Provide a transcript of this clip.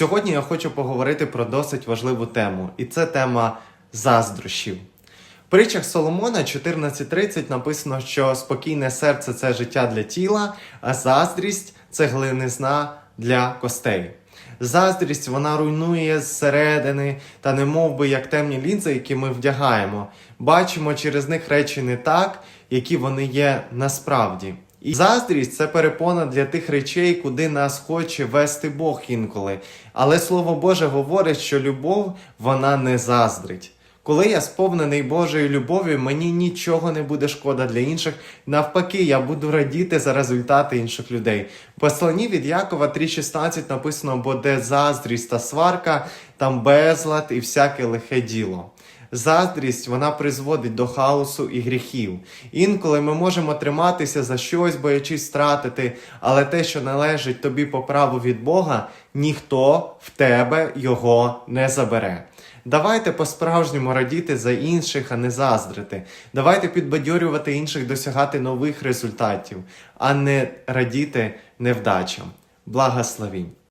Сьогодні я хочу поговорити про досить важливу тему, і це тема заздрощів. В притчах Соломона 14.30 написано, що спокійне серце це життя для тіла, а заздрість це глинизна для костей. Заздрість вона руйнує зсередини та не мов би як темні лінзи, які ми вдягаємо. Бачимо через них речі не так, які вони є насправді. І заздрість це перепона для тих речей, куди нас хоче вести Бог інколи. Але Слово Боже говорить, що любов вона не заздрить. Коли я сповнений Божою любов'ю, мені нічого не буде шкода для інших. Навпаки, я буду радіти за результати інших людей. В посланні від Якова 3,16 написано: бо де заздрість та сварка, там безлад і всяке лихе діло. Заздрість вона призводить до хаосу і гріхів. Інколи ми можемо триматися за щось, боячись втратити, але те, що належить тобі по праву від Бога, ніхто в тебе його не забере. Давайте по-справжньому радіти за інших, а не заздрити. Давайте підбадьорювати інших досягати нових результатів, а не радіти невдачам. Благословінь!